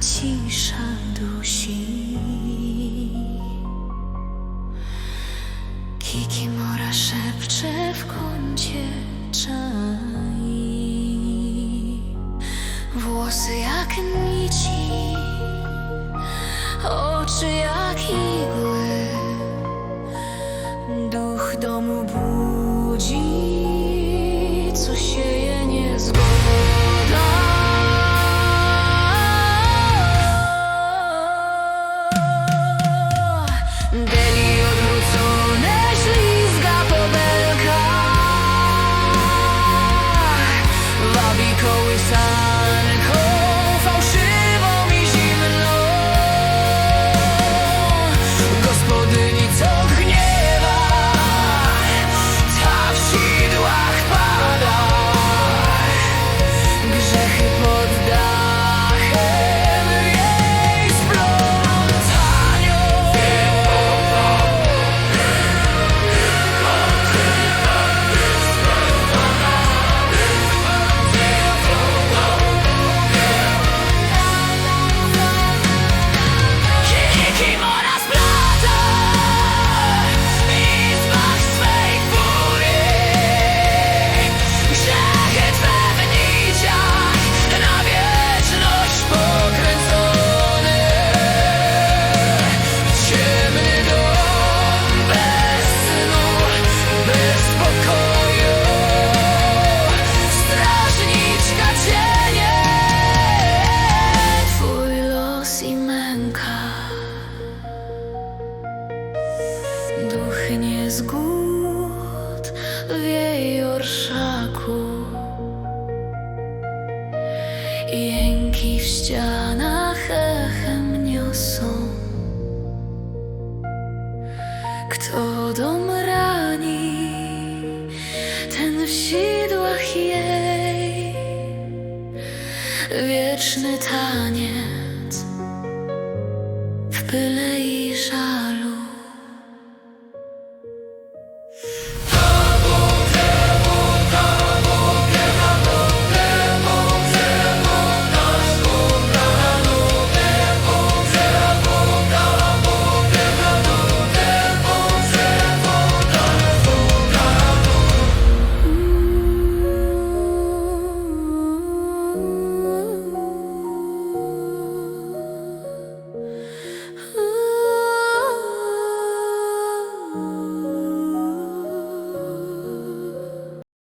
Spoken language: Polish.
cisza dusi. Kikimora szepcze w kącie czai. Włosy jak nici, oczy jak igły. time. Duch niezgód w jej orszaku. Jęki w ścianach echem niosą. Kto dom rani, ten w sidłach jej. Wieczny taniec w i żal